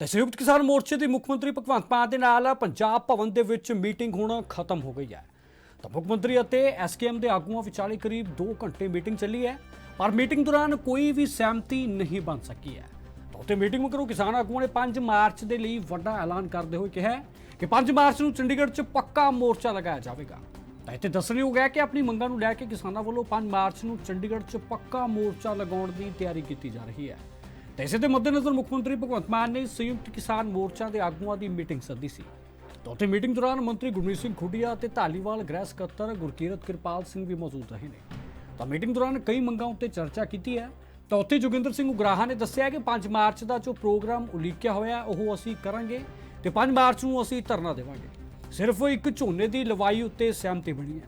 ਤੇ ਸੰਯੁਕਤ ਕਿਸਾਨ ਮੋਰਚੇ ਦੀ ਮੁੱਖ ਮੰਤਰੀ ਭਗਵੰਤ ਮਾਨ ਦੇ ਨਾਲ ਪੰਜਾਬ ਭਵਨ ਦੇ ਵਿੱਚ ਮੀਟਿੰਗ ਹੁਣ ਖਤਮ ਹੋ ਗਈ ਹੈ। ਤਾਂ ਮੁੱਖ ਮੰਤਰੀ ਅਤੇ ਐਸਕੇਐਮ ਦੇ ਆਗੂਆਂ ਵਿਚਾਲੇ ਕਰੀਬ 2 ਘੰਟੇ ਮੀਟਿੰਗ ਚੱਲੀ ਹੈ, ਪਰ ਮੀਟਿੰਗ ਦੌਰਾਨ ਕੋਈ ਵੀ ਸਹਿਮਤੀ ਨਹੀਂ ਬਣ ਸਕੀ ਹੈ। ਤਾਂ ਉੱਥੇ ਮੀਟਿੰਗ ਮਗਰੋਂ ਕਿਸਾਨ ਆਗੂਆਂ ਨੇ 5 ਮਾਰਚ ਦੇ ਲਈ ਵੱਡਾ ਐਲਾਨ ਕਰਦੇ ਹੋਏ ਕਿਹਾ ਕਿ 5 ਮਾਰਚ ਨੂੰ ਚੰਡੀਗੜ੍ਹ 'ਚ ਪੱਕਾ ਮੋਰਚਾ ਲਗਾਇਆ ਜਾਵੇਗਾ। ਤਾਂ ਇੱਥੇ ਦੱਸਣਯੋਗ ਹੈ ਕਿ ਆਪਣੀ ਮੰਗਾਂ ਨੂੰ ਲੈ ਕੇ ਕਿਸਾਨਾਂ ਵੱਲੋਂ 5 ਮਾਰਚ ਨੂੰ ਚੰਡੀਗੜ੍ਹ 'ਚ ਪੱਕਾ ਮੋਰਚਾ ਲਗਾਉਣ ਦੀ ਤਿਆਰੀ ਕੀਤੀ ਜਾ ਰਹੀ ਹੈ। ਤੇ ਇਸੇ ਦੇ ਮੱਦੇਨਜ਼ਰ ਮੁੱਖ ਮੰਤਰੀ ਭਗਵੰਤ ਮਾਨ ਨੇ ਸੰਯੁਕਤ ਕਿਸਾਨ ਮੋਰਚਾ ਦੇ ਆਗੂਆਂ ਦੀ ਮੀਟਿੰਗ ਸੱਦੀ ਸੀ। ਤਾਂ ਉੱਥੇ ਮੀਟਿੰਗ ਦੌਰਾਨ ਮੰਤਰੀ ਗੁਰਮੀਤ ਸਿੰਘ ਖੁੱਡੀਆ ਅਤੇ ਧਾਲੀਵਾਲ ਗ੍ਰਹਿ ਸਕੱਤਰ ਗੁਰਕੀਰਤ ਕਿਰਪਾਲ ਸਿੰਘ ਵੀ ਮੌਜੂਦ ਰਹੇ ਨੇ। ਤਾਂ ਮੀਟਿੰਗ ਦੌਰਾਨ ਕਈ ਮੰਗਾਂ ਉੱਤੇ ਚਰਚਾ ਕੀਤੀ ਹੈ। ਤਾਂ ਉੱਥੇ ਜੋਗਿੰਦਰ ਸਿੰਘ ਉਗਰਾਹਾ ਨੇ ਦੱਸਿਆ ਕਿ 5 ਮਾਰਚ ਦਾ ਜੋ ਪ੍ਰੋਗਰਾਮ ਉਲੀਕਿਆ ਹੋਇਆ, ਉਹ ਅਸੀਂ ਕਰਾਂਗੇ ਤੇ 5 ਮਾਰਚ ਨੂੰ ਅਸੀਂ ਧਰਨਾ ਦੇਵਾਂਗੇ। ਸਿਰਫ ਇੱਕ ਝੋਨੇ ਦੀ ਲਵਾਈ ਉੱਤੇ ਸਹਿਮਤੀ ਬਣੀ ਹੈ।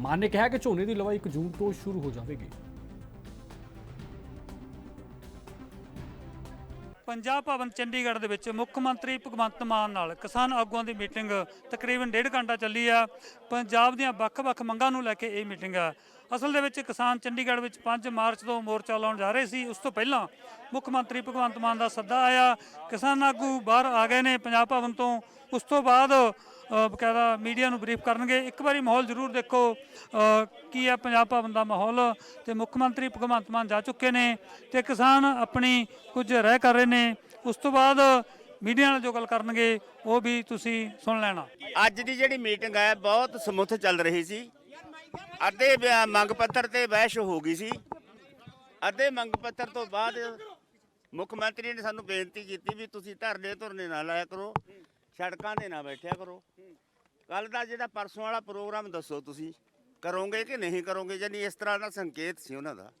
ਮਾਨ ਨੇ ਕਿਹਾ ਕਿ ਝੋਨੇ ਦੀ ਲਵਾਈ 1 ਜੂਨ ਤੋਂ ਸ਼ੁਰੂ ਹੋ ਜਾਵੇਗੀ। ਪੰਜਾਬ ਭਵਨ ਚੰਡੀਗੜ੍ਹ ਦੇ ਵਿੱਚ ਮੁੱਖ ਮੰਤਰੀ ਭਗਵੰਤ ਮਾਨ ਨਾਲ ਕਿਸਾਨ ਆਗੂਆਂ ਦੀ ਮੀਟਿੰਗ ਤਕਰੀਬਨ ਡੇਢ ਘੰਟਾ ਚੱਲੀ ਆ। ਪੰਜਾਬ ਦੀਆਂ ਵੱਖ-ਵੱਖ ਮੰਗਾਂ ਨੂੰ ਲੈ ਕੇ ਇਹ ਮੀਟਿੰਗ ਆ। ਅਸਲ ਦੇ ਵਿੱਚ ਕਿਸਾਨ ਚੰਡੀਗੜ੍ਹ ਵਿੱਚ 5 ਮਾਰਚ ਤੋਂ ਮੋਰਚਾ ਲਾਉਣ ਜਾ ਰਹੇ ਸੀ। ਉਸ ਤੋਂ ਪਹਿਲਾਂ ਮੁੱਖ ਮੰਤਰੀ ਭਗਵੰਤ ਮਾਨ ਦਾ ਸੱਦਾ ਆਇਆ। ਕਿਸਾਨ ਆਗੂ ਬਾਹਰ ਆ ਗਏ ਨੇ ਪੰਜਾਬ ਭਵਨ ਤੋਂ। ਉਸ ਤੋਂ ਬਾਅਦ ਅ, ਬਕਾਇਦਾ ਮੀਡੀਆ ਨੂੰ ਬਰੀਫ ਕਰਨਗੇ। ਇੱਕ ਵਾਰੀ ਮਾਹੌਲ ਜ਼ਰੂਰ ਦੇਖੋ ਕੀ ਹੈ ਪੰਜਾਬ ਭਵਨ ਦਾ ਮਾਹੌਲ। ਤੇ ਮੁੱਖ ਮੰਤਰੀ ਭਗਵੰਤ ਮਾਨ ਜਾ ਚੁੱਕੇ ਨੇ ਤੇ ਕਿਸਾਨ ਆਪਣੀ ਕੁਝ ਰਹਿ ਕਰ ਰਹੇ ਨੇ। ਉਸ ਤੋਂ ਬਾਅਦ ਮੀਡੀਆ ਨਾਲ ਜੋ ਗੱਲ ਕਰਨਗੇ ਉਹ ਵੀ ਤੁਸੀਂ ਸੁਣ ਲੈਣਾ। ਅੱਜ ਦੀ ਜਿਹੜੀ ਮੀਟਿੰਗ ਹੈ ਬਹੁਤ ਸਮੁੱਥ ਚੱਲ ਰਹੀ ਸੀ। ਅੱਧੇ ਬਿਆ- ਮੰਗ ਪੱਤਰ ਤੇ ਬਹਿਸ ਹੋ ਗਈ ਸੀ। ਅੱਧੇ ਮੰਗ ਪੱਤਰ ਤੋਂ ਬਾਅਦ ਮੁੱਖ ਮੰਤਰੀ ਨੇ ਸਾਨੂੰ ਬੇਨਤੀ ਕੀਤੀ ਵੀ ਤੁਸੀਂ ਧਰਨੇ ਧੁਰਨੇ ਨਾ ਲਾਇਆ ਕਰੋ, ਸੜਕਾਂ ਤੇ ਨਾ ਬੈਠਿਆ ਕਰੋ। ਕੱਲ ਦਾ ਜਿਹੜਾ ਪਰਸੋਂ ਵਾਲਾ ਪ੍ਰੋਗਰਾਮ ਦੱਸੋ ਤੁਸੀਂ, ਕਰੋਗੇ ਕਿ ਨਹੀਂ ਕਰੋਗੇ? ਯਾਨੀ ਇਸ ਤਰ੍ਹਾਂ ਦਾ ਸੰਕੇਤ ਸੀ ਉਹਨਾਂ ਦਾ।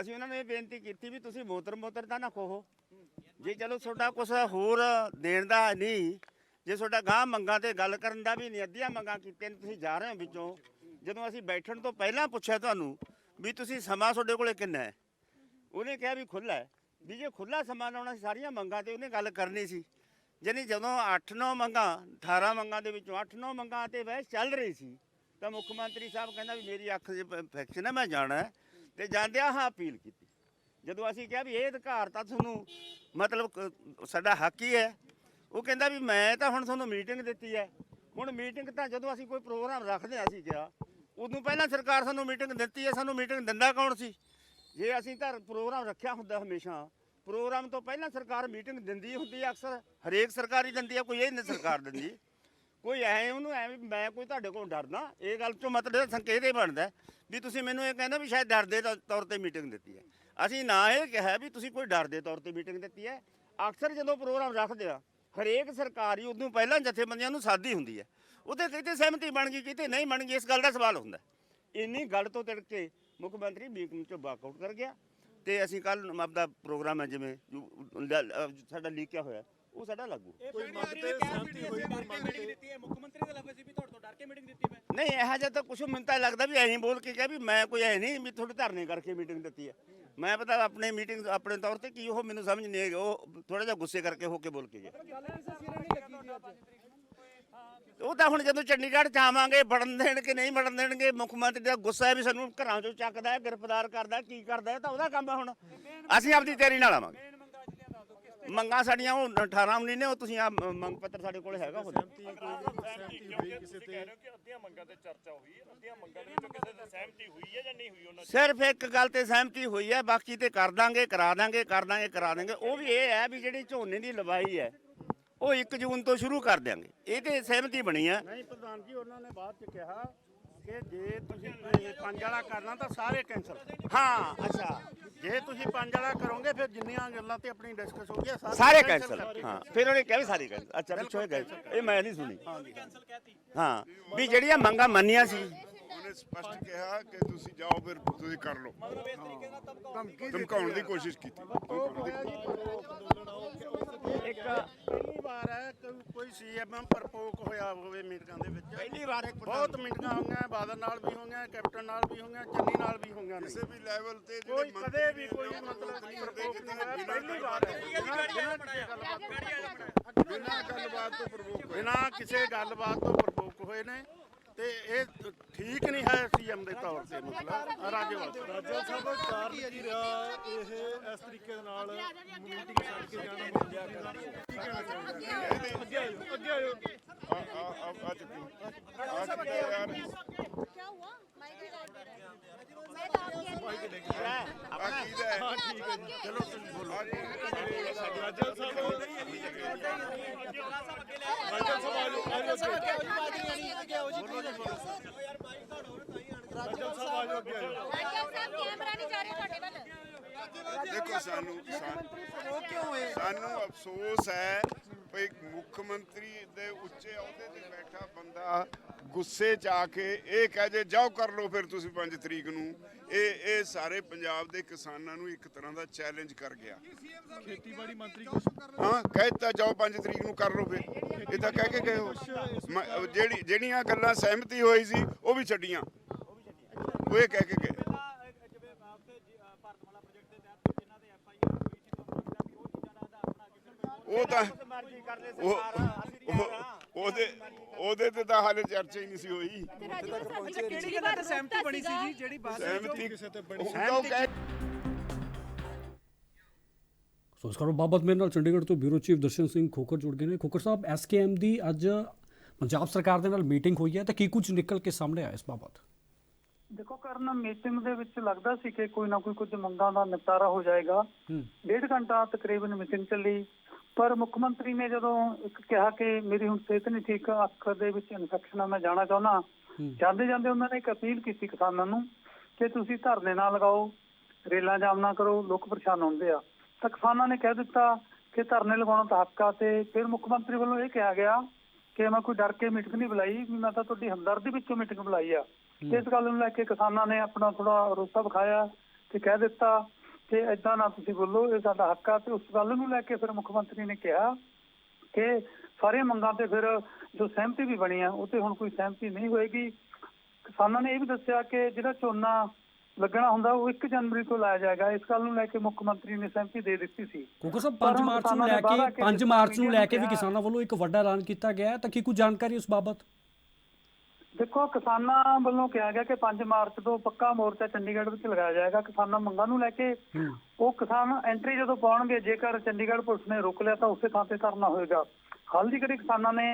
ਅਸੀਂ ਉਹਨਾਂ ਨੂੰ ਇਹ ਬੇਨਤੀ ਕੀਤੀ ਵੀ ਤੁਸੀਂ ਮੋਤਰ ਮੋਤਰ ਤਾਂ ਨਾ ਖੋਹੋ। ਜੇ ਚਲੋ ਤੁਹਾਡਾ ਕੁਝ ਹੋਰ ਦੇਣ ਦਾ ਨਹੀਂ, ਜੇ ਤੁਹਾਡਾ ਗਾਂ ਮੰਗਾਂ ਤੇ ਗੱਲ ਕਰਨ ਦਾ ਵੀ ਨਹੀਂ, ਅੱਧੀਆਂ ਮੰਗਾਂ ਕੀਤੀਆਂ ਨੇ, ਤੁਸੀਂ ਜਾ ਰਹੇ ਹੋ ਵਿੱਚੋਂ। ਜਦੋਂ ਅਸੀਂ ਬੈਠਣ ਤੋਂ ਪਹਿਲਾਂ ਪੁੱਛਿਆ ਤੁਹਾਨੂੰ ਵੀ ਤੁਸੀਂ ਸਮਾਂ ਤੁਹਾਡੇ ਕੋਲੇ ਕਿੰਨਾ ਹੈ, ਉਹਨੇ ਕਿਹਾ ਵੀ ਖੁੱਲਾ ਹੈ। ਵੀ ਜੇ ਖੁੱਲਾ ਸਮਾਂ ਲਾਉਣਾ ਸੀ, ਸਾਰੀਆਂ ਮੰਗਾਂ ਤੇ ਉਹਨੇ ਗੱਲ ਕਰਨੀ ਸੀ। ਜਾਨੀ ਜਦੋਂ 8-9 ਮੰਗਾਂ 18 ਮੰਗਾਂ ਦੇ ਵਿੱਚੋਂ 8-9 ਮੰਗਾਂ ਤੇ ਵੈਸ ਚੱਲ ਰਹੀ ਸੀ, ਤਾਂ ਮੁੱਖ ਮੰਤਰੀ ਸਾਹਿਬ ਕਹਿੰਦਾ ਵੀ ਮੇਰੀ ਅੱਖ 'ਚ ਇਨਫੈਕਸ਼ਨ ਹੈ, ਮੈਂ ਜਾਣਾ ਹੈ। ਤੇ ਜਾਂਦਿਆਂ ਹਾਂ ਅਪੀਲ ਕੀਤੀ। ਜਦੋਂ ਅਸੀਂ ਕਿਹਾ ਵੀ ਇਹ ਅਧਿਕਾਰ ਤਾਂ ਤੁਹਾਨੂੰ ਮਤਲਬ ਸਾਡਾ ਹੱਕ ਹੀ ਹੈ, ਉਹ ਕਹਿੰਦਾ ਵੀ ਮੈਂ ਤਾਂ ਹੁਣ ਤੁਹਾਨੂੰ ਮੀਟਿੰਗ ਦਿੱਤੀ ਹੈ। ਹੁਣ ਮੀਟਿੰਗ ਤਾਂ ਜਦੋਂ ਅਸੀਂ ਕੋਈ ਪ੍ਰੋਗਰਾਮ ਰੱਖਦੇ ਹਾਂ, ਅਸੀਂ ਕਿਹਾ ਉਦੋਂ ਪਹਿਲਾਂ ਸਰਕਾਰ ਸਾਨੂੰ ਮੀਟਿੰਗ ਦਿੱਤੀ ਹੈ, ਸਾਨੂੰ ਮੀਟਿੰਗ ਦਿੰਦਾ ਕੌਣ ਸੀ? ਜੇ ਅਸੀਂ ਤਾਂ ਪ੍ਰੋਗਰਾਮ ਰੱਖਿਆ ਹੁੰਦਾ ਹਮੇਸ਼ਾ, ਪ੍ਰੋਗਰਾਮ ਤੋਂ ਪਹਿਲਾਂ ਸਰਕਾਰ ਮੀਟਿੰਗ ਦਿੰਦੀ ਹੁੰਦੀ ਹੈ ਅਕਸਰ, ਹਰੇਕ ਸਰਕਾਰ ਹੀ ਦਿੰਦੀ ਹੈ, ਕੋਈ ਇਹ ਨਹੀਂ ਸਰਕਾਰ ਦਿੰਦੀ। ਕੋਈ ਐ ਉਹਨੂੰ ਐ ਵੀ ਮੈਂ ਕੋਈ ਤੁਹਾਡੇ ਕੋਲ ਡਰਦਾ, ਇਹ ਗੱਲ ਤੋਂ ਮਤਲਬ ਸੰਕੇਤ ਇਹ ਬਣਦਾ ਵੀ ਤੁਸੀਂ ਮੈਨੂੰ ਇਹ ਕਹਿੰਦੇ ਵੀ ਸ਼ਾਇਦ ਡਰ ਦੇ ਤੌ- ਤੌਰ ਤੇ ਮੀਟਿੰਗ ਦਿੱਤੀ ਹੈ। ਅਸੀਂ ਨਾ ਇਹ ਕਿਹਾ ਵੀ ਤੁਸੀਂ ਕੋਈ ਡਰ ਦੇ ਤੌਰ ਤੇ ਮੀਟਿੰਗ ਦਿੱਤੀ ਹੈ। ਅਕਸਰ ਜਦੋਂ ਪ੍ਰੋਗਰਾਮ ਰੱਖਦੇ ਆ, ਹਰੇਕ ਸਰਕਾਰੀ ਉਦੋਂ ਪਹਿਲਾਂ ਜਥੇਬੰਦੀਆਂ ਨੂੰ ਸਾਦੀ ਹੁੰਦੀ ਹੈ। ਉਹਦੇ ਕਿਤੇ ਸਹਿਮਤੀ ਬਣ ਗਈ ਕਿਤੇ ਨਹੀਂ ਬਣ ਗਈ ਇਸ ਗੱਲ ਦਾ ਸਵਾਲ ਹੁੰਦਾ। ਇੰਨੀ ਗੱਲ ਤੋਂ ਤਿੜਕ ਕੇ ਮੁੱਖ ਮੰਤਰੀ ਮੀਟਿੰਗ ਚੋਂ ਵਾਕਆਊਟ ਕਰ ਗਿਆ ਤੇ ਅਸੀਂ ਕੱਲ ਆਪਦਾ ਪ੍ਰੋਗਰਾਮ ਹੈ ਜਿਵੇਂ ਸਾਡਾ ਲੀਕਿਆ ਹੋਇਆ ਉਹ ਸਾਡਾ ਲਾਗੂ ਕੋਈ ਮੰਗ ਤੇ ਸਹਿਮਤੀ ਹੋਈ ਕੋਈ ਮੰਗ ਤੇ। ਦਿੱਤੀ ਹੈ ਮੁੱਖ ਮੰਤਰੀ ਦੇ ਲਫ਼ਜ਼ ਸੀ ਵੀ ਤੁਹਾਡੇ ਤੋਂ ਡਰ ਕੇ ਮੀਟਿੰਗ ਦਿੱਤੀ ਮੈਂ ਨਹੀਂ ਇਹੋ ਜਿਹਾ ਤਾਂ ਕੁਛ ਮੈਨੂੰ ਤਾਂ ਲੱਗਦਾ ਵੀ ਐਂ ਬੋਲ ਕੇ ਕਿਹਾ ਵੀ ਮੈਂ ਕੋਈ ਐ ਨਹੀਂ ਵੀ ਤੁਹਾਡੇ ਧਰਨੇ ਕਰਕੇ ਮੀਟਿੰਗ ਦਿੱਤੀ ਹੈ। ਮੈਂ ਪਤਾ ਆਪਣੇ ਮੀਟਿੰਗ ਆਪਣੇ ਤੌਰ ਤੇ ਕੀ ਉਹ ਮੈਨੂੰ ਸਮਝ ਨਹੀਂ ਆਈ ਉਹ ਥੋੜਾ ਜਿਹਾ ਗੁੱਸੇ ਕਰਕੇ ਹੋ ਕੇ ਬੋਲ ਕੇ ਗਿਆ। ਉਹ ਤਾਂ ਹੁਣ ਜਦੋਂ ਚੰਡੀਗੜ੍ਹ ਚ ਆਵਾਂਗੇ ਵੜਨ ਦੇਣਗੇ ਨਹੀਂ ਵੜਨ ਦੇਣਗੇ ਮੁੱਖ ਮੰਤਰੀ ਦਾ ਗੁੱਸਾ ਹੈ ਵੀ ਸਾਨੂੰ ਘਰਾਂ ਚੋਂ ਚੱਕਦਾ ਹੈ ਗ੍ਰਿਫਤਾਰ ਕਰਦਾ ਹੈ, ਕੀ ਕਰਦਾ ਹੈ ਤਾਂ ਉਹਦਾ ਕੰਮ ਹੈ ਹੁਣ। ਅਸੀਂ ਆਪਦੀ ਤਿਆਰੀ ਨਾਲ ਆਵਾਂਗੇ। ਮੰਗਾਂ ਸਾਡੀਆਂ ਉਹ 18 19 ਨੇ ਉਹ ਤੁਸੀਂ ਆ ਮੰਗ ਪੱਤਰ ਸਾਡੇ ਕੋਲ ਹੈਗਾ ਉਹ। ਸਹਿਮਤੀ ਹੋਈ ਕਿਸੇ ਤੇ ਸਿਰਫ ਇੱਕ ਗੱਲ ਤੇ ਸਹਿਮਤੀ ਹੋਈ ਹੈ ਬਾਕੀ ਤੇ ਕਰ ਦਾਂਗੇ ਕਰਾ ਦਾਂਗੇ ਕਰ ਦਾਂਗੇ ਕਰਾ ਦਾਂਗੇ। ਉਹ ਵੀ ਇਹ ਹੈ ਵੀ ਜਿਹੜੀ ਝੋਨੇ ਦੀ ਲਵਾਈ ਹੈ ਉਹ 1 ਜੂਨ ਤੋਂ ਸ਼ੁਰੂ ਕਰ ਦਿਆਂਗੇ। ਇਹ ਤੇ ਸਹਿਮਤੀ ਬਣੀ ਹੈ ਨਹੀਂ ਪ੍ਰਧਾਨ ਜੀ ਉਹਨਾਂ ਨੇ ਬਾਅਦ ਚ ਕਿਹਾ ਕਿ ਜੇ ਤੁਸੀਂ ਪੰਜ ਵਾਲਾ ਕਰਨਾ ਤਾਂ ਸਾਰੇ ਕੈਂਸਲ ਹਾਂ ਅੱਛਾ। ਜੇ ਤੁਸੀਂ ਪੰਜ ਵਾਲਾ ਕਰੋਗੇ ਫਿਰ ਜਿੰਨੀਆਂ ਗੱਲਾਂ ਤੇ ਆਪਣੀ ਡਿਸਕਸ ਹੋ ਗਈਆਂ ਸਾਰੇ ਕੈਂਸਲ ਹਾਂ। ਫਿਰ ਉਹਨੇ ਕਿਹਾ ਵੀ ਸਾਰੇ ਕੈਂਸਲ ਅੱਛਾ ਪਿੱਛੋਂ ਗਏ ਇਹ ਮੈਂ ਨਹੀਂ ਸੁਣੀ। ਹਾਂ। ਵੀ ਜਿਹੜੀਆਂ ਮੰਗਾਂ ਮੰਨੀਆਂ ਸੀ ਉਹਨੇ ਸਪਸ਼ਟ ਕਿਹਾ ਕਿ ਤੁਸੀਂ ਜਾਓ ਫਿਰ ਤੁਸੀਂ ਕਰ ਲਓ। ਧਮਕਾਉਣ ਦੀ ਕੋਸ਼ਿਸ਼ ਕੀਤੀ। ਇੱਕ ਪਹਿਲੀ ਵਾਰ ਹੈ ਕਿ ਕੋਈ ਸੀਐਮ ਪਰਪੋਕ ਹੋਇਆ ਹੋਵੇ ਮੀਟਿੰਗਾਂ ਦੇ ਵਿੱਚ। ਪਹਿਲੀ ਵਾਰ। ਇੱਕ ਬਹੁਤ ਮੀਟਿੰਗਾਂ ਹੋਈਆਂ ਬਾਦਲ ਨਾਲ ਵੀ ਹੋਈਆਂ ਕੈਪਟਨ ਨਾਲ ਵੀ ਹੋਈਆਂ ਚੰਨੀ ਨਾਲ ਵੀ ਹੋਈਆਂ ਕਿਸੇ ਵੀ ਲੈਵਲ ਤੇ ਕੋਈ ਜਿਹੜੇ ਕਦੇ ਵੀ ਕੋਈ ਮਤਲਬ ਪ੍ਰਪੋਕ ਨਹੀਂ ਹੋਇਆ ਪਹਿਲੀ ਵਾਰ ਹੈ। ਬਿਨਾਂ- ਗੱਲਬਾਤ ਤੋਂ ਬਿਨਾਂ ਗੱਲਬਾਤ ਤੋਂ ਪ੍ਰਵੋਕ ਹੋਇਆ ਬਿਨਾਂ ਕਿਸੇ ਗੱਲਬਾਤ ਤੋਂ ਪ੍ਰਪੋਕ ਹੋਏ ਨੇ। ਤੇ ਇਹ ਠੀਕ ਨਹੀਂ ਹੈ ਸੀਐਮ ਦੇ ਤੌਰ ਤੇ ਮਤਲਬ ਰਾਜੇਵਾਲ ਰਾਜਾ ਸਾਹਿਬ ਕਾਰਨ ਕੀ ਰਿਹਾ? ਇਹ ਇਸ ਤਰੀਕੇ ਦੇ ਨਾਲ ਮੀਟਿੰਗ ਛੱਡ ਕੇ ਜਾਣਾ ਮੰਗਿਆ ਕਰ ਕੀ ਕਹਿਣਾ ਅੱਗੇ ਆਇਓ ਅੱਗੇ ਆਇਓ। ਆ ਆ ਆ ਚੁੱਕੀ। ਆ ਚੁੱਕੀ ਯਾਰ ਕੀ ਹੁਆ? ਮਾਈਕ ਲਾਈਟ ਦੇਖੋ ਸਾਨੂੰ ਸਾਨੂੰ ਅਫਸੋਸ ਹੈ ਭਈ ਮੁੱਖ ਮੰਤਰੀ ਦੇ ਉੱਚੇ ਅਹੁਦੇ ਤੇ ਬੈਠਾ ਬੰਦਾ ਗੁੱਸੇ 'ਚ ਆ ਕੇ ਇਹ ਕਹਿ ਜੇ ਜਾਓ ਕਰ ਲਓ ਫਿਰ ਤੁਸੀਂ 5 ਤਰੀਕ ਨੂੰ। ਇਹ ਇਹ ਸਾਰੇ ਪੰਜਾਬ ਦੇ ਕਿਸਾਨਾਂ ਨੂੰ ਇੱਕ ਤਰ੍ਹਾਂ ਦਾ ਚੈਲੰਜ ਕਰ ਗਿਆ। ਖੇਤੀਬਾੜੀ ਮੰਤਰੀ ਹਾਂ ਕਹਿਤਾ ਜਾਓ 5 ਤਰੀਕ ਨੂੰ ਕਰ ਲਓ ਫਿਰ। ਇਹ ਤਾਂ ਕਹਿ ਕੇ ਗਏ ਹੋ। ਜਿਹੜੀ ਜਿਹੜੀਆਂ ਗੱਲਾਂ ਸਹਿਮਤੀ ਹੋਈ ਸੀ ਉਹ ਵੀ ਛੱਡੀਆਂ। ਉਹ ਇਹ ਕਹਿ ਕੇ ਗਏ ਜਿਵੇਂ ਆਪਸੇ ਭਾਰਤਮਾਲਾ ਪ੍ਰੋਜੈਕਟ ਦੇ ਤਹਿਤ ਜਿਨ੍ਹਾਂ ਦੇ ਐਫ ਆਈ ਆਰ ਹੋਈ ਸੀ ਤੁਹਾਨੂੰ ਲੱਗਦਾ ਵੀ ਉਹ ਚੀਜ਼ਾਂ ਦਾ ਆਧਾਰ ਬਣਾ ਕੇ ਉਹ ਤਾਂ ਮਰਜ਼ੀ ਕਰ ਲੈ ਉਹ ਉਹ- ਉਹਦੇ ਉਹਦੇ ਤੇ ਤਾਂ ਹਾਲੇ ਚਰਚਾ ਹੀ ਨਹੀਂ ਸੀ ਹੋਈ। ਕਿਹੜੀ ਗੱਲ ਤੇ ਸਹਿਮਤੀ ਬਣੀ ਸੀ ਜੀ ਜਿਹੜੀ ਸਹਿਮਤੀ ਕਿਸੇ ਤੇ ਬਣੀ ਹੁਣ ਤਾਂ ਉਹ ਕਹਿ ਸੋ ਇਸ ਕਰੋ ਬਾਬਤ ਮੇਰੇ ਨਾਲ ਚੰਡੀਗੜ੍ਹ ਤੋਂ ਬਿਊਰੋ ਚੀਫ ਦਰਸ਼ਨ ਸਿੰਘ ਖੋਖਰ ਜੁੜ ਗਏ ਨੇ। ਖੋਖਰ ਸਾਹਿਬ ਐਸਕੇਐਮ ਦੀ ਅੱਜ ਪੰਜਾਬ ਸਰਕਾਰ ਦੇ ਨਾਲ ਮੀਟਿੰਗ ਹੋਈ ਹੈ ਤਾਂ ਕੀ ਕੁਝ ਨਿਕਲ ਕੇ ਸਾਹਮਣੇ ਆਇਆ ਇਸ ਬਾਬਤ? ਦੇਖੋ ਕਰਨ ਮੀਟਿੰਗ ਦੇ ਵਿੱਚ ਲੱਗਦਾ ਸੀ ਕਿ ਕੋਈ ਨਾ ਕੋਈ ਕੁਝ ਮੰਗਾਂ ਦਾ ਨਿਪਟਾਰਾ ਹੋ ਜਾਏਗਾ। ਡੇਢ ਘੰਟਾ ਤਕਰੀਬਨ ਮੀਟਿੰਗ ਚੱਲੀ। ਪਰ ਮੁੱਖ ਮੰਤਰੀ ਨੇ ਜਦੋਂ ਇੱਕ ਕਿਹਾ ਕਿ ਮੇਰੀ ਹੁਣ ਸਿਹਤ ਨਹੀਂ ਠੀਕ ਅੱਖ ਦੇ ਵਿੱਚ ਇਨਫੈਕਸ਼ਨ ਆ ਮੈਂ ਜਾਣਾ ਚਾਹੁੰਦਾ। ਜਾਂਦੇ ਜਾਂਦੇ ਉਹਨਾਂ ਨੇ ਇੱਕ ਅਪੀਲ ਕੀਤੀ ਕਿਸਾਨਾਂ ਨੂੰ ਕਿ ਤੁਸੀਂ ਧਰਨੇ ਨਾ ਲਗਾਓ ਰੇਲਾਂ ਜਾਮ ਨਾ ਕਰੋ ਲੋਕ ਪਰੇਸ਼ਾਨ ਹੁੰਦੇ ਆ। ਤਾਂ ਕਿਸਾਨਾਂ ਨੇ ਕਹਿ ਦਿੱਤਾ ਕਿ ਧਰਨੇ ਲਗਾਉਣਾ ਤਾਂ ਹੱਕ ਆ ਤੇ ਫਿਰ ਮੁੱਖ ਮੰਤਰੀ ਵੱਲੋਂ ਇਹ ਕਿਹਾ ਗਿਆ ਕਿ ਮੈਂ ਕੋਈ ਡਰ ਕੇ ਮੀਟਿੰਗ ਨਹੀਂ ਬੁਲਾਈ ਵੀ ਮੈਂ ਤਾਂ ਤੁਹਾਡੀ ਹਮਦਰਦੀ ਵਿੱਚੋਂ ਮੀਟਿੰਗ ਬੁਲਾਈ ਆ। ਇਸ ਗੱਲ ਨੂੰ ਲੈ ਕੇ ਕਿਸਾਨਾਂ ਨੇ ਆਪਣਾ ਥੋੜਾ ਰੋਸਾ ਵਿਖਾਇਆ ਤੇ ਕਹਿ ਦਿੱਤਾ ਕਿ ਏਦਾਂ ਨਾ ਤੁਸੀਂ ਬੋਲੋ ਇਹ ਸਾਡਾ ਹੱਕ ਆ ਤੇ ਉਸ ਗੱਲ ਨੂੰ ਲੈ ਕੇ ਫਿਰ ਮੁੱਖ ਮੰਤਰੀ ਨੇ ਕਿਹਾ ਕਿ ਸਾਰੇ ਮੰਗਾਂ ਤੇ ਫਿਰ ਜੋ ਸਹਿਮਤੀ ਵੀ ਬਣੀ ਆ ਉਹ ਤੇ ਹੁਣ ਕੋਈ ਸਹਿਮਤੀ ਨਹੀਂ ਹੋਏਗੀ। ਕਿਸਾਨਾਂ ਨੇ ਇਹ ਵੀ ਦੱਸਿਆ ਕਿ ਜਿਹੜਾ ਝੋਨਾ ਲੱਗਣਾ ਹੁੰਦਾ ਉਹ 1 ਜਨਵਰੀ ਤੋਂ ਲਾਇਆ ਜਾਏਗਾ। ਇਸ ਗੱਲ ਨੂੰ ਲੈ ਕੇ ਮੁੱਖ ਮੰਤਰੀ ਨੇ ਸਹਿਮਤੀ ਦੇ ਦਿੱਤੀ ਸੀ। ਖੋਖਰ ਸਾਹਿਬ ਪਰ 5 ਹੁਣ ਮਾਰਚ ਨੂੰ ਲੈ ਕੇ ਕਿ 5 ਮਾਰਚ ਨੂੰ ਲੈ ਕੇ ਵੀ ਕਿਸਾਨਾਂ ਵੱਲੋਂ ਇੱਕ ਵੱਡਾ ਐਲਾਨ ਕੀਤਾ ਗਿਆ ਹੈ। ਤਾਂ ਕੀ ਕੁਝ ਜਾਣਕਾਰੀ ਉਸ ਬਾਬਤ? ਦੇਖੋ ਕਿਸਾਨਾਂ ਵੱਲੋਂ ਕਿਹਾ ਗਿਆ ਕਿ 5 ਮਾਰਚ ਤੋਂ ਪੱਕਾ ਮੋਰਚਾ ਚੰਡੀਗੜ੍ਹ ਵਿੱਚ ਲਗਾਇਆ ਜਾਏਗਾ। ਕਿਸਾਨਾਂ ਮੰਗਾਂ ਨੂੰ ਲੈ ਕੇ ਉਹ ਕਿਸਾਨ ਐਂਟਰੀ ਜਦੋਂ ਪਾਉਣਗੇ ਜੇਕਰ ਚੰਡੀਗੜ੍ਹ ਪੁਲਿਸ ਨੇ ਰੋਕ ਲਿਆ ਤਾਂ ਉਸੇ ਥਾਂ ਤੇ ਧਰਨਾ ਹੋਏਗਾ। ਹਾਲ ਦੀ ਘੜੀ ਕਿਸਾਨਾਂ ਨੇ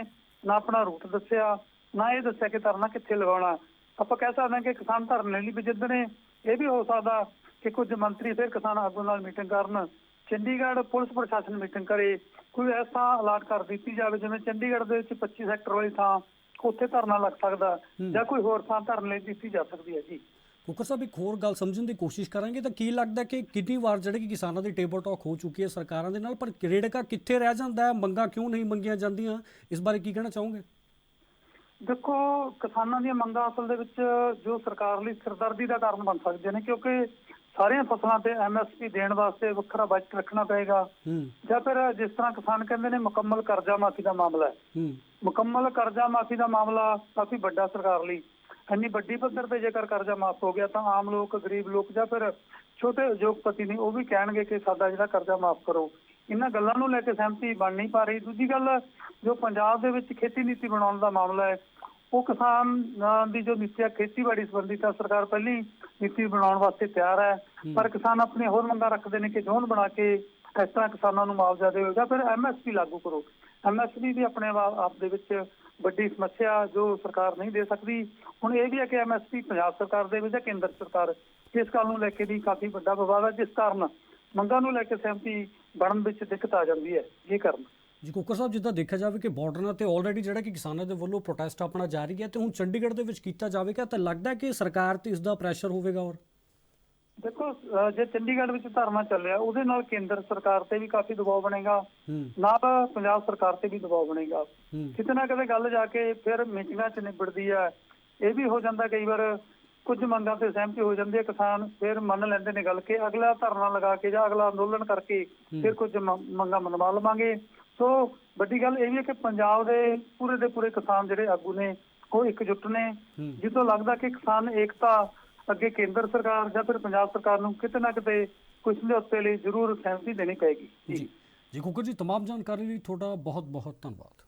ਨਾ ਆਪਣਾ ਰੂਟ ਦੱਸਿਆ ਨਾ ਇਹ ਦੱਸਿਆ ਕਿ ਧਰਨਾ ਕਿੱਥੇ ਲਗਾਉਣਾ। ਆਪਾਂ ਕਹਿ ਸਕਦੇ ਹਾਂ ਕਿ ਕਿਸਾਨ ਧਰਨੇ ਲਈ ਵਿਜਿੱਦ ਨੇ। ਇਹ ਵੀ ਹੋ ਸਕਦਾ ਕਿ ਕੁਝ ਮੰਤਰੀ ਫਿਰ ਕਿਸਾਨ ਆਗੂ ਨਾਲ ਮੀਟਿੰਗ ਕਰਨ। ਚੰਡੀਗੜ੍ਹ ਪੁਲਿਸ ਪ੍ਰਸ਼ਾਸਨ ਮੀਟਿੰਗ ਕਰੇ। ਕੋਈ ਐਸਾ ਅਲਾਟ ਕਰ ਦਿੱਤੀ ਜਾਵੇ ਜਿਵੇਂ ਚੰਡੀਗੜ੍ਹ ਦੇ ਵਿੱਚ 25 ਸੈਕਟਰ ਵਾਲੀ ਥਾਂ ਉੱਥੇ ਧਰਨਾ ਲੱਗ ਸਕਦਾ ਜਾਂ ਕੋਈ ਹੋਰ ਥਾਂ ਧਰਨ ਲਈ ਦਿੱਤੀ ਜਾ ਸਕਦੀ ਹੈ ਜੀ। ਖੋਖਰ ਸਾਹਿਬ ਇੱਕ ਹੋਰ ਗੱਲ ਸਮਝਣ ਦੀ ਕੋਸ਼ਿਸ਼ ਕਰਾਂਗੇ ਤਾਂ ਕੀ ਲੱਗਦਾ ਕਿ ਕਿੰਨੀ ਵਾਰ ਜਿਹੜੇ ਕਿ ਕਿਸਾਨਾਂ ਦੀ ਟੇਬਲ ਟਾਕ ਹੋ ਚੁੱਕੀ ਹੈ ਸਰਕਾਰਾਂ ਦੇ ਨਾਲ ਪਰ ਰੇੜਕਾ ਕਿੱਥੇ ਰਹਿ ਜਾਂਦਾ ਹੈ? ਮੰਗਾਂ ਕਿਉਂ ਨਹੀਂ ਮੰਗੀਆਂ ਜਾਂਦੀਆਂ? ਇਸ ਬਾਰੇ ਕੀ ਕਹਿਣਾ ਚਾਹੋਗੇ? ਦੇਖੋ ਕਿਸਾਨਾਂ ਦੀਆਂ ਮੰਗਾਂ ਅਸਲ ਦੇ ਵਿੱਚ ਜੋ ਸਰਕਾਰ ਲਈ ਸਿਰਦਰਦੀ ਦਾ ਕਾਰਨ ਬਣ ਸਕਦੇ ਨੇ ਕਿਉਂਕਿ ਸਾਰੀਆਂ ਫਸਲਾਂ ਤੇ ਐਮਐਸਪੀ ਦੇਣ ਵਾਸਤੇ ਵੱਖਰਾ ਬਜਟ ਰੱਖਣਾ ਪਏਗਾ। ਜਾਂ ਫਿਰ ਜਿਸ ਤਰ੍ਹਾਂ ਕਿਸਾਨ ਕਹਿੰਦੇ ਨੇ ਮੁਕੰਮਲ ਕਰਜ਼ਾ ਮਾਫੀ ਦਾ ਮਾਮਲਾ ਹੂੰ। ਮੁਕੰਮਲ ਕਰਜ਼ਾ ਮਾਫੀ ਦਾ ਮਾਮਲਾ ਕਾਫੀ ਵੱਡਾ ਸਰਕਾਰ ਲਈ। ਇੰਨੀ ਵੱਡੀ ਪੱਧਰ ਤੇ ਜੇਕਰ ਕਰਜ਼ਾ ਮਾਫ ਹੋ ਗਿਆ ਤਾਂ ਆਮ ਲੋਕ ਗਰੀਬ ਲੋਕ ਜਾਂ ਫਿਰ ਛੋਟੇ ਉਦਯੋਗਪਤੀ ਨੇ ਉਹ ਵੀ ਕਹਿਣਗੇ ਕਿ ਸਾਡਾ ਜਿਹੜਾ ਕਰਜ਼ਾ ਮਾਫ ਕਰੋ। ਇਹਨਾਂ ਗੱਲਾਂ ਨੂੰ ਲੈ ਕੇ ਸਹਿਮਤੀ ਬਣ ਨਹੀਂ ਪਾ ਰਹੀ। ਦੂਜੀ ਗੱਲ ਜੋ ਪੰਜਾਬ ਦੇ ਵਿੱਚ ਖੇਤੀ ਨੀਤੀ ਬਣਾਉਣ ਦਾ ਮਾਮਲਾ ਹੈ ਉਹ ਕਿਸਾਨ ਦੀ ਜੋ ਨੀਤੀ ਹੈ ਖੇਤੀਬਾੜੀ ਸੰਬੰਧੀ ਤਾਂ ਸਰਕਾਰ ਪਹਿਲੀ ਨੀਤੀ ਬਣਾਉਣ ਵਾਸਤੇ ਤਿਆਰ ਹੈ। ਪਰ ਕਿਸਾਨ ਆਪਣੀਆਂ ਹੋਰ ਮੰਗਾਂ ਰੱਖਦੇ ਨੇ ਕਿ ਜੋਨ ਬਣਾ ਕੇ ਇਸ ਤਰ੍ਹਾਂ ਕਿਸਾਨਾਂ ਨੂੰ ਮੁਆਵਜ਼ਾ ਜਾਂ ਫਿਰ ਐਮਐਸਪੀ ਲਾਗੂ ਕਰੋ। ਐਮਐਸਪੀ ਵੀ ਆਪਣੇ ਆਪ ਦੇ ਵਿੱਚ ਵੱਡੀ ਸਮੱਸਿਆ ਜੋ ਸਰਕਾਰ ਨਹੀਂ ਦੇ ਸਕਦੀ। ਹੁਣ ਇਹ ਵੀ ਹੈ ਕਿ ਐਮਐਸਪੀ ਪੰਜਾਬ ਸਰਕਾਰ ਦੇ ਵਿੱਚ ਜਾਂ ਕੇਂਦਰ ਸਰਕਾਰ ਇਸ ਗੱਲ ਨੂੰ ਲੈ ਕੇ ਵੀ ਕਾਫੀ ਵੱਡਾ ਵਿਵਾਦ ਹੈ ਜਿਸ ਕਾਰਨ ਮੰਗਾਂ ਨੂੰ ਲੈ ਕੇ ਸਹਿਮਤੀ ਬਣਨ ਵਿੱਚ ਦਿੱਕਤ ਆ ਜਾਂਦੀ ਹੈ। ਇਹ ਕਾਰਨ? ਜੀ ਕੋਕਰ ਸਾਹਿਬ ਜਿੱਦਾਂ ਦੇਖਿਆ ਜਾਵੇ ਕਿ ਬਾਰਡਰਾਂ ਤੇ ਆਲਰੇਡੀ ਜਿਹੜਾ ਕਿ ਕਿਸਾਨਾਂ ਦੇ ਵੱਲੋਂ ਪ੍ਰੋਟੈਸਟ ਆਪਣਾ ਜਾਰੀ ਹੈ ਤੇ ਹੁਣ ਚੰਡੀਗੜ੍ਹ ਦੇ ਵਿੱਚ ਕੀਤਾ ਜਾਵੇਗਾ ਤਾਂ ਲੱਗਦਾ ਕਿ ਸਰਕਾਰ ਤੇ ਇਸ ਦਾ ਪ੍ਰੈਸ਼ਰ ਹੋਵੇਗਾ ਔਰ ਦੇਖੋ ਜੇ ਚੰਡੀਗੜ੍ਹ ਵਿੱਚ ਧਰਨਾ ਚੱਲਿਆ ਉਹਦੇ ਨਾਲ ਕੇਂਦਰ ਸਰਕਾਰ ਤੇ ਵੀ ਕਾਫੀ ਦਬਾਅ ਬਣੇਗਾ। ਨਾਲ ਪੰਜਾਬ ਸਰਕਾਰ ਤੇ ਵੀ ਦਬਾਅ ਬਣੇਗਾ। ਕਿਤੇ ਨਾ ਕਿਤੇ ਗੱਲ ਜਾ ਕੇ ਫਿਰ ਮੀਟਿੰਗਾਂ 'ਚ ਨਿਬੜਦੀ ਹੈ। ਇਹ ਵੀ ਹੋ ਜਾਂਦਾ ਕਈ ਵਾਰ ਕੁਝ ਮੰਗਾਂ ਤੇ ਸਹਿਮਤੀ ਹੋ ਜਾਂਦੀ ਹੈ ਕਿਸਾਨ ਫਿਰ ਮੰਨ ਲੈਂਦੇ ਨੇ ਗੱਲ ਕਿ ਅਗਲਾ ਧਰਨਾ ਲਗਾ ਕੇ ਜਾਂ ਅਗਲਾ ਅੰਦੋਲਨ ਕਰਕੇ ਫਿਰ ਕੁਝ ਮੰਗਾਂ ਮਨਵਾ ਲਵਾਂਗੇ। ਸੋ ਵੱਡੀ ਗੱਲ ਇਹ ਵੀ ਹੈ ਕਿ ਪੰਜਾਬ ਦੇ ਪੂਰੇ ਦੇ ਪੂਰੇ ਕਿਸਾਨ ਜਿਹੜੇ ਆਗੂ ਨੇ ਉਹ ਇਕਜੁੱਟ ਨੇ ਹੂੰ। ਜਿੱਦੋਂ ਲੱਗਦਾ ਕਿ ਕਿਸਾਨ ਏਕਤਾ ਅੱਗੇ ਕੇਂਦਰ ਸਰਕਾਰ ਜਾਂ ਫਿਰ ਪੰਜਾਬ ਸਰਕਾਰ ਨੂੰ ਕਿਤੇ ਨਾ ਕਿਤੇ ਕੁਝ ਸਮਝੌਤੇ ਲਈ ਜ਼ਰੂਰ ਸਹਿਮਤੀ ਦੇਣੀ ਪਏਗੀ ਜੀ ਜੀ ਕੋਕਰ ਜੀ तमाम ਜਾਣਕਾਰੀ ਲਈ ਤੁਹਾਡਾ ਬਹੁਤ ਬਹੁਤ ਧੰਨਵਾਦ